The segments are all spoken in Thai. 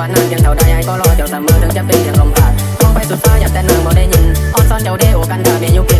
วัานานเพียงเท่าใดไอ้ก็รอเจ้าเสมอถึงจะเป็นเรื่องลมพัดมองไปสุดฟ้าอยาาแต่นางบ่ได้ยินออนซ่อนเจ้าเด้โอกันเธอเมียยุกิน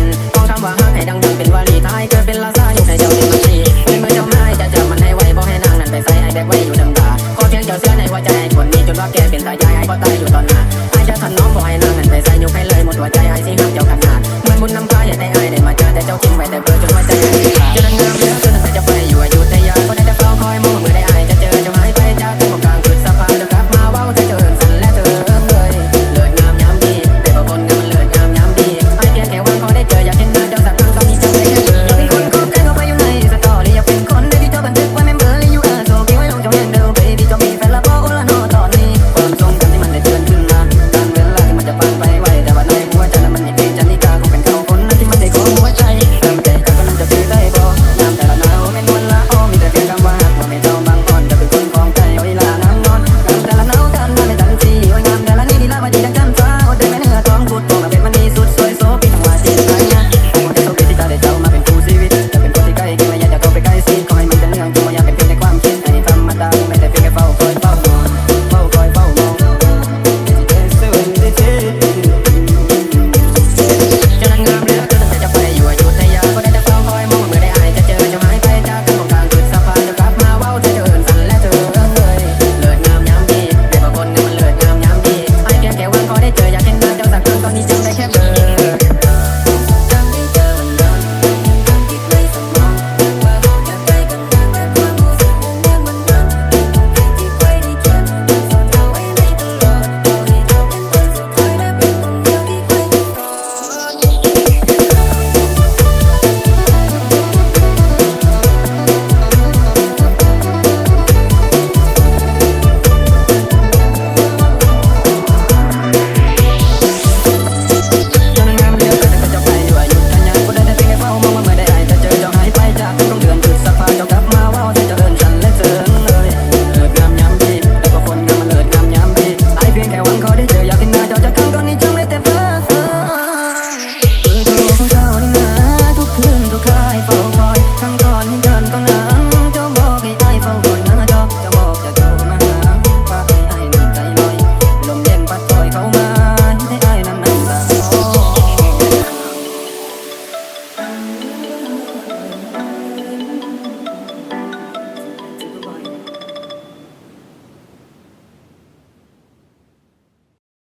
어릴 때 여긴 나더자 그건